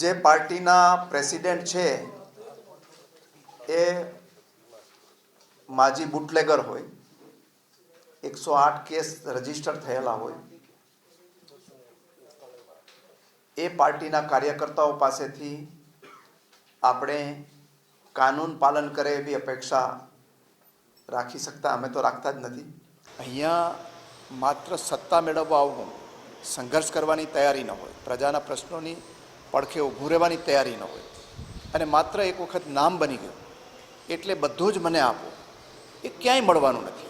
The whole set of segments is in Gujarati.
જે પાર્ટીના પ્રેસિડેન્ટ છે, એ માજી બુટલેગર હોય, એકસો આઠ કેસ રજિસ્ટર થયેલા હોય, એ પાર્ટીના કાર્યકર્તાઓ પાસેથી આપણે કાનૂન પાલન કરે એવી અપેક્ષા રાખી શકતા અમે તો રાખતા જ નથી. અહીંયા માત્ર સત્તા મેળવવા આવવું સંઘર્ષ કરવાની તૈયારી ન હોય. પ્રજાના પ્રશ્નોની પડખે ઊભું રહેવાની તૈયારી ન હોય. અને માત્ર એક વખત નામ બની ગયું, એટલે બધું જ મને આપો. એ ક્યાંય મળવાનું નથી.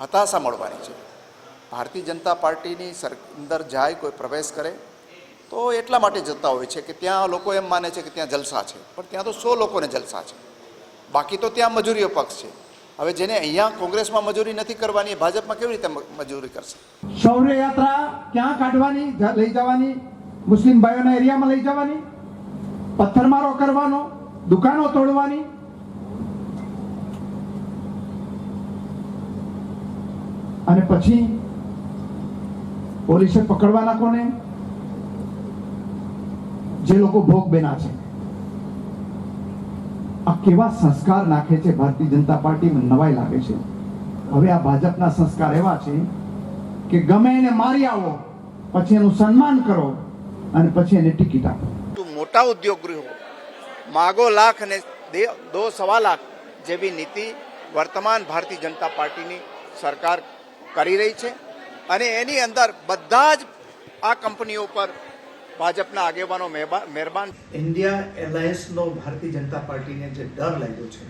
હતાશા મળવાની છે. ભારતીય જનતા પાર્ટીની સર, અંદર જાય, કોઈ પ્રવેશ કરે, તો એટલા માટે જતા હોય છે કે ત્યાં લોકો એમ માને છે કે ત્યાં જલસા છે. પણ ત્યાં તો સો લોકોને જલસા છે. બાકી તો ત્યાં મજૂરીઓ પક્ષ છે. હવે જેને અહીંયા કોંગ્રેસમાં મજૂરી નથી કરવાની ભાજપમાં કેવી રીતે મજૂરી કરશે? શૌર્ય યાત્રા ક્યાં કાઢવાની લઈ જવાની? મુસ્લિમ ભાઈઓના એરિયામાં લઈ જવાની, પથ્થરમારો કરવાનો, દુકાનો તોડવાની. અને પછી પોલીસે પકડવાના કોને? જે લોકો ભોગ બેના છે. આ કેવા સંસ્કાર નાખે છે ભારતીય જનતા પાર્ટીમાં નવાઈ લાગે છે. હવે આ ભાજપના સંસ્કાર એવા છે કે ગમે એને મારી આવો, પછી એનું સન્માન કરો અને પછી એને ટિકિટ આપો. તો મોટા ઉદ્યોગ ગૃહો માગો લાખ અને દો સવા લાખ જેવી નીતિ વર્તમાન ભારતીય જનતા પાર્ટીની સરકાર કરી રહી છે અને એની અંદર બધા જ આ કંપનીઓ પર ભાજપના આગેવાનો મહેબા- મહેરબાન. ઇન્ડિયા એલાયન્સનો ભારતીય જનતા પાર્ટીને જે ડર લાગ્યો છે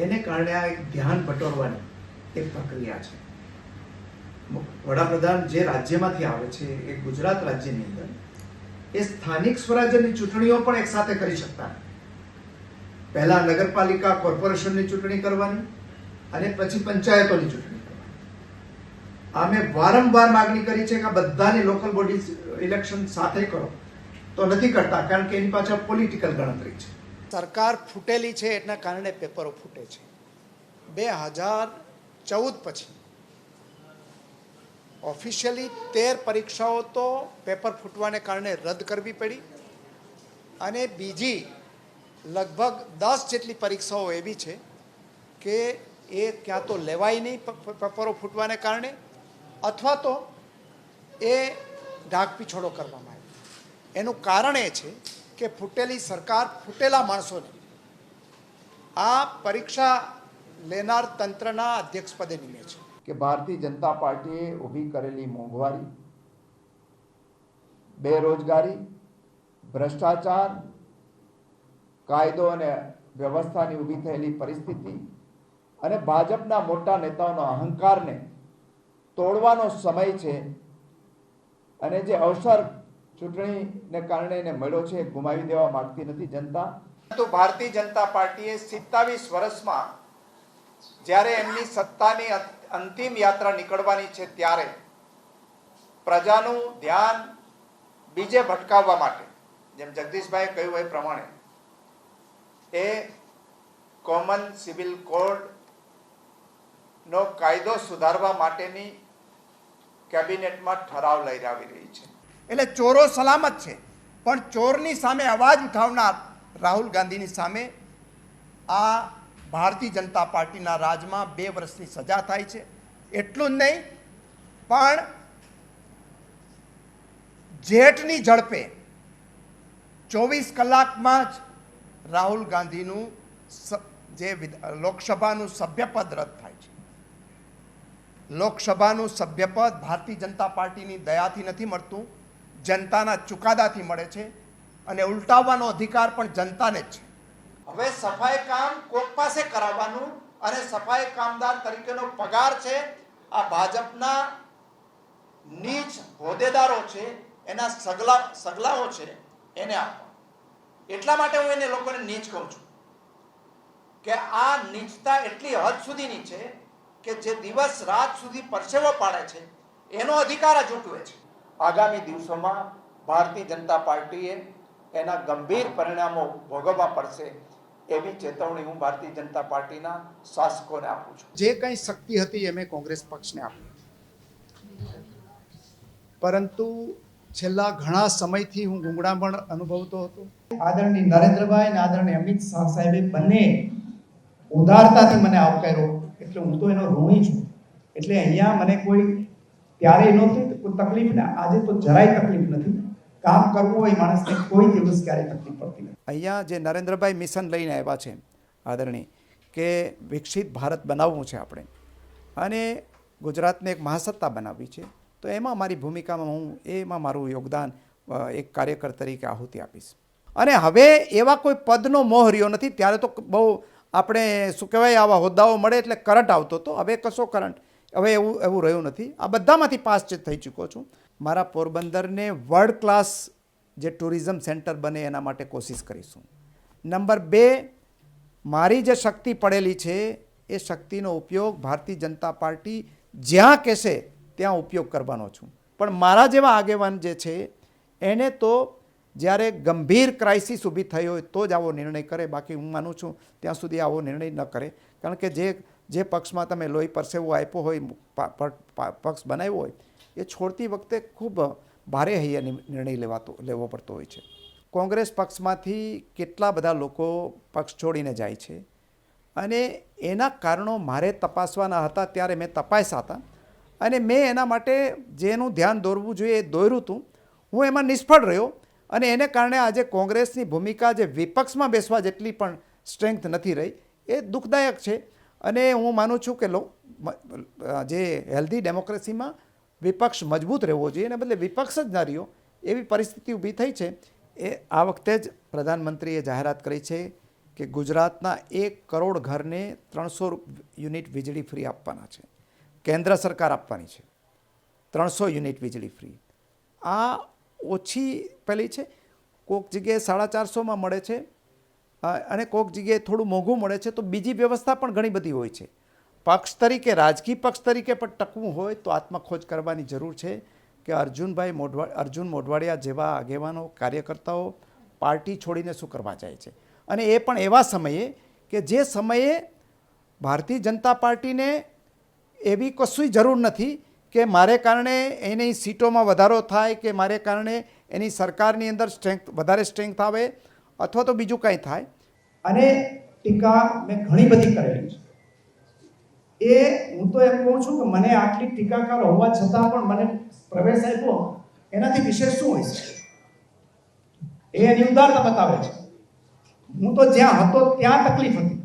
એને કારણે આ એક ધ્યાન બટોરવાની એક પ્રક્રિયા છે. વડાપ્રધાન જે રાજ્યમાંથી આવે છે એ ગુજરાત રાજ્યની અંદર એ સ્થાનિક સ્વરાજ્યની ચૂંટણીઓ પણ એક સાથે કરી શકતા. પહેલા નગરપાલિકા કોર્પોરેશનની ચૂંટણી કરવાની અને પછી પંચાયતોની ચૂંટણી કરવાની. આ મેં વારંવાર માગણી કરી છે કે બધાની લોકલ બોડી ઇલેક્શન સાથે કરો, તો નથી કરતા, કારણ કે એની પાછળ પોલિટિકલ ગણતરી છે. સરકાર ફૂટેલી છે એના કારણે પેપરો ફૂટે છે. બે હજાર ચૌદ પછી ઓફિશિયલી તેર પરીક્ષાઓ તો પેપર ફૂટવાને કારણે રદ કરવી પડી. અને બીજી, લગભગ દસ જેટલી પરીક્ષાઓ એવી છે કે એ ક્યાં તો લેવાય નહીં પેપરો ફૂટવાને કારણે, અથવા તો એ ઢાક પીછોડો કરવામાં આવ્યો એનું કારણ એ છે કે ફૂટેલી સરકાર ફૂટેલા માણસોને આ પરીક્ષા લેનાર તંત્રના અધ્યક્ષપદે નિમે છે. કે ભારતીય જનતા પાર્ટીએ ઊભી કરેલી મોંઘવારી, બેરોજગારી, ભ્રષ્ટાચાર, કાયદો અને વ્યવસ્થાની ઊભી થયેલી પરિસ્થિતિ અને ભાજપના મોટા નેતાઓનો અહંકારને તોડવાનો સમય છે અને જે અવસર ચૂંટણીને કારણે એને મળ્યો છે ગુમાવી દેવા માંગતી નથી જનતા. તો ભારતીય જનતા પાર્ટીએ સિત્તાવીસ વર્ષમાં જ્યારે એમની સત્તાની અંતિમ યાત્રા નીકળવાની છે ત્યારે પ્રજાનું ધ્યાન બીજે ભટકાવવા માટે, જેમ જગદીશભાઈએ કહ્યું એ પ્રમાણે, એ કોમન સિવિલ કોડ નો કાયદો સુધારવા માટેની કેબિનેટમાં ઠરાવ લઈ આવી રહી છે. એટલે ચોરો સલામત છે, પણ ચોરની સામે અવાજ ઉઠાવનાર રાહુલ ગાંધીની સામે આ ભારતીય જનતા પાર્ટીના રાજમાં બે વર્ષની સજા થાય છે. એટલું જ નહીં, પણ જેઠની ઝડપે ચોવીસ કલાકમાં જ રાહુલ ગાંધીનું જે લોકસભાનું સભ્યપદ રદ થાય છે. લોકસભાનું સભ્યપદ ભારતીય જનતા પાર્ટીની દયાથી નથી મળતું, જનતાના ચુકાદાથી મળે છે અને ઉલટાવવાનો અધિકાર પણ જનતાને જ છે. હવે સફાઈ કામ કોક પાસે કરાવવાનું અને સફાઈ કામદાર તરીકેનો પગાર છે, આ ભાજપના નીચ હોદ્દેદારો છે, એના સગલા, સગલાઓ છે, એને આપવા એટલા માટે હું એને લોકોને નીચ કહું છું કે આ નીચતા એટલી હદ સુધીની છે કે જે દિવસ રાત સુધી પરસેવો પાડે છે, એનો અધિકાર જ ઉઠવે છે. આગામી દિવસોમાં ભારતીય જનતા પાર્ટીએ એના ગંભીર પરિણામો ભોગવવા પડશે. એવી ચેતવણી હું ભારતીય જનતા પાર્ટીના શાસકોને આપું છું. જે કંઈ શક્તિ હતી એ મેં કોંગ્રેસ પક્ષને આપી. પરંતુ છેલ્લા ઘણા સમયથી હું ગુંગળામણ અનુભવતો હતો. આદરણીય નરેન્દ્રભાઈ અને આદરણીય અમિત શાહ સાહેબે બંને ઉદારતાથી મને આવકાર્યો એટલે હું તો એનો ઋણી છું. એટલે અહીંયા મને કોઈ ત્યારે નહોતી તકલીફ ને આજે તો જરાય તકલીફ નથી. કામ કરવું હોય માણસને કોઈ દિવસ ક્યારેય તકલીફ પડતી નથી. અહીંયા જે નરેન્દ્રભાઈ મિશન લઈને આવ્યા છે આદરણી કે વિકસિત ભારત બનાવવું છે આપણે. અને ગુજરાતને એક મહાસત્તા બનાવવી છે. તો એમાં મારી ભૂમિકામાં હું એમાં મારું યોગદાન એક કાર્યકર તરીકે આહુતિ આપીશ. અને હવે એવા કોઈ પદનો મોહ રહ્યો નથી, ત્યારે તો બહુ આપણે શું કહેવાય, આવા હોદ્દાઓ મળે એટલે કરંટ આવતો હતો. હવે કશો કરંટ, હવે એવું એવું રહ્યું નથી. આ બધામાંથી પાસ થઈ ચૂક્યો છું. મારા પોરબંદરને વર્લ્ડ ક્લાસ જે ટુરિઝમ સેન્ટર બને એના માટે કોશિશ કરીશું. નંબર બે, મારી જે શક્તિ પડેલી છે, એ શક્તિનો ઉપયોગ ભારતીય જનતા પાર્ટી જ્યાં કહેશે, ત્યાં ઉપયોગ કરવાનો છું. પણ મારા જેવા આગેવાન જે છે, એને તો જ્યારે ગંભીર ક્રાઇસિસ ઊભી થઈ હોય તો જ આવો નિર્ણય કરે. બાકી હું માનું છું ત્યાં સુધી આવો નિર્ણય ન કરે. કારણ કે જે જે પક્ષમાં તમે લોહી પરસેવો આપ્યો હોય પક્ષ બનાવ્યો હોય, એ છોડતી વખતે ખૂબ ભારે હૈયે નિર્ણય લેવાતો, લેવો પડતો હોય છે. કોંગ્રેસ પક્ષમાંથી કેટલા બધા લોકો પક્ષ છોડીને જાય છે અને એના કારણો મારે તપાસવાના હતા ત્યારે મેં તપાસ્યા હતા અને મેં એના માટે જેનું ધ્યાન દોરવું જોઈએ એ દોર્યું હતું. હું એમાં નિષ્ફળ રહ્યો અને એને કારણે આજે કોંગ્રેસની ભૂમિકા જે વિપક્ષમાં બેસવા જેટલી પણ સ્ટ્રેન્થ નથી રહી, એ દુઃખદાયક છે. અને હું માનું છું કે લો જે હેલ્ધી ડેમોક્રેસીમાં વિપક્ષ મજબૂત રહેવો જોઈએ, એને બદલે વિપક્ષ જ ન રહ્યો, એવી પરિસ્થિતિ ઊભી થઈ છે. એ આ વખતે જ પ્રધાનમંત્રીએ જાહેરાત કરી છે કે ગુજરાતના એક કરોડ ઘરને ત્રણસો યુનિટ વીજળી ફ્રી આપવાના છે. કેન્દ્ર સરકાર આપવાની છે. ત્રણસો યુનિટ વીજળી ફ્રી. આ ઓછી પેલી છે. કોઈક જગ્યાએ સાડા ચારસોમાં મળે છે અને કોઈક જગ્યાએ થોડું મોંઘું મળે છે, તો બીજી વ્યવસ્થા પણ ઘણી બધી હોય છે. પક્ષ તરીકે, રાજકીય પક્ષ તરીકે પણ ટકવું હોય તો આત્મખોજ કરવાની જરૂર છે કે અર્જુનભાઈ મોઢવા, અર્જુન મોઢવાડિયા જેવા આગેવાનો, કાર્યકર્તાઓ પાર્ટી છોડીને શું કરવા જાય છે? અને એ પણ એવા સમયે કે જે સમયે ભારતીય જનતા પાર્ટીને એવી કશું જરૂર નથી કે મારે કારણે એની સીટોમાં વધારો થાય કે મારે કારણે એની સરકારની અંદર સ્ટ્રેન્થ, વધારે સ્ટ્રેન્થ આવે અથવા તો બીજું કાંઈ થાય. અને ટીકા મેં ઘણી બધી કરેલી છે. એ હું તો એમ કહું છું કે મને આટલી ટીકાકાર હોવા છતાં પણ મને પ્રવેશ આપ્યો. એનાથી વિશેષ શું હોય છે? એ એની ઉદારતા બતાવે છે. હું તો જ્યાં હતો ત્યાં તકલીફ હતી.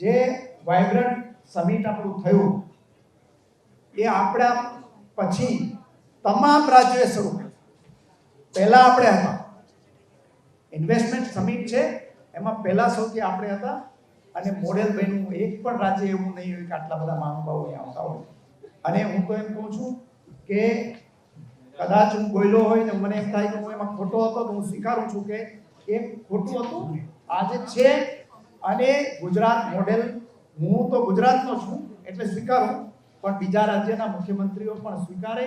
જે વાઇબ્રન્ટ સમિટ આપણું થયું, એ આપણા પછી તમામ રાજ્યોએ શરૂ કર્યું. પહેલા આપણે હતા ઇન્વેસ્ટમેન્ટ સમિટ છે, એમાં પહેલા સૌથી આપણે હતા અને મોડેલ બન્યું એક પણ રાજ્ય એવું નહીં હોય કે આટલા બધા મહાનુભાવો અહીં આવતા હોય. અને હું તો એમ કહું છું કે કદાચ હું બોલ્યો હોય ને મને એમ થાય કે હું એમાં ખોટો હતો તો હું સ્વીકારું છું કે એ ખોટું હતું. આજે છે અને ગુજરાત મોડેલ હું તો ગુજરાતનો છું, એટલે સ્વીકારું. પણ બીજા રાજ્યના મુખ્યમંત્રીઓ પણ સ્વીકારે